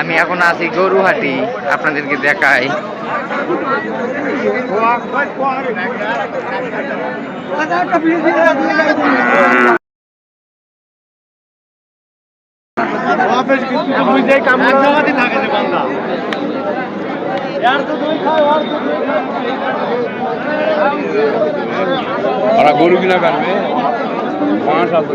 আমি এখন আছি গরুহাটি আপনাদেরকে দেখাই। গরু কিনা কাটবে। পাঁচ আছে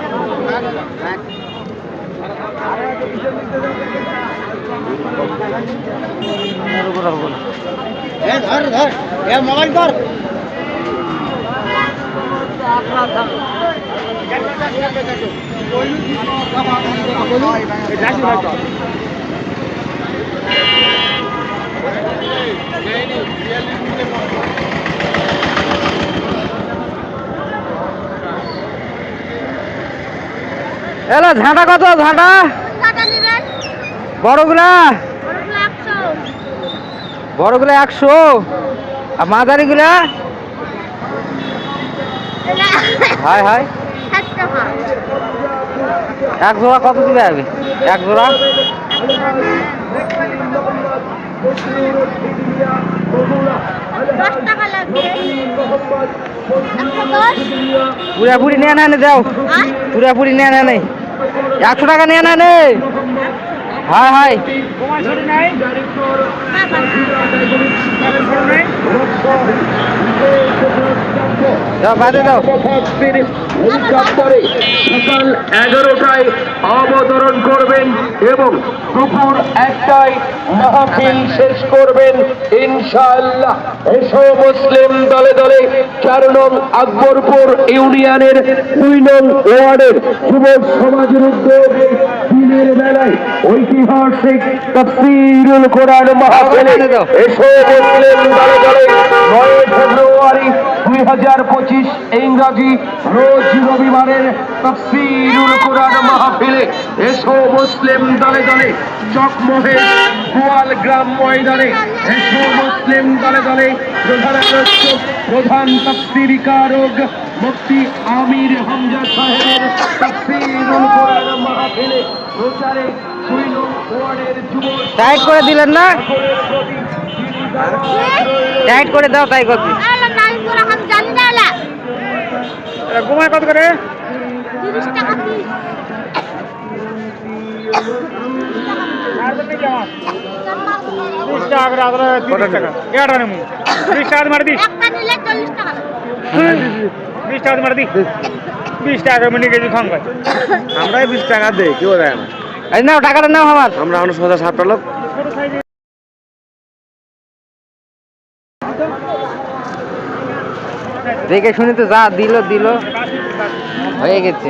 কই রে এত টাকা দরকার মামা এলো ঝাঁটা কত ঝাঁটা? বড়গুলা? বড়গুলা একশো। আর মাঝারিগুলা? হাই হাই এক জোড়া কত দিবে হবে এক জোড়া? দশ টাকা লাগবে। একশো দশ। পুরা পুরি নিয়ে না দাও। আর? পুরা পুরি না নেই একশো টাকা নিয়ে না নে। হাই হাই। সকাল এগারোটায় অবতরণ করবেন এবং দুপুর একটায় মাহফিল শেষ করবেন। ইনশাআল্লাহ এসো মুসলিম দলে দলে চার নং আকবরপুর ইউনিয়নের দুই নং ওয়ার্ডের যুবক সমাজের উদ্যোগে দিনের বেলায় ঐতিহাসিক তফসিরুল কোরআন মাহফিলে এসো মুসলিম দলে দলে নয় ফেব্রুয়ারি দুই হাজার পঁচিশ ইংরাজি রোজ রবিবারের তফসিরুল কোরআন মাহফিলে। এসো মুসলিম দলে দলে চকমহে গোয়াল গ্রাম ময়দানে। এসো মুসলিম দলে দলে প্রধান প্রধান তফসিরিকারক মুফতি আমির হামজা সাহেবের তফসিরুল কোরআন মাহফিলে প্রচারে দুই নং যুব টাইট করে দিলেন না? টাইট করে দাও তাই করছি আলা নাই পুরা আমি জানি না আলা ঘুমায় কত করে? আমরাই বিশ টাকা দেই কেউ দেয় না। নাও টাকাটা নাও আমার। আমরা মানুষ সোজা সাতটা লোক। দেখে শুনে তো যা দিল দিল। হয়ে গেছে।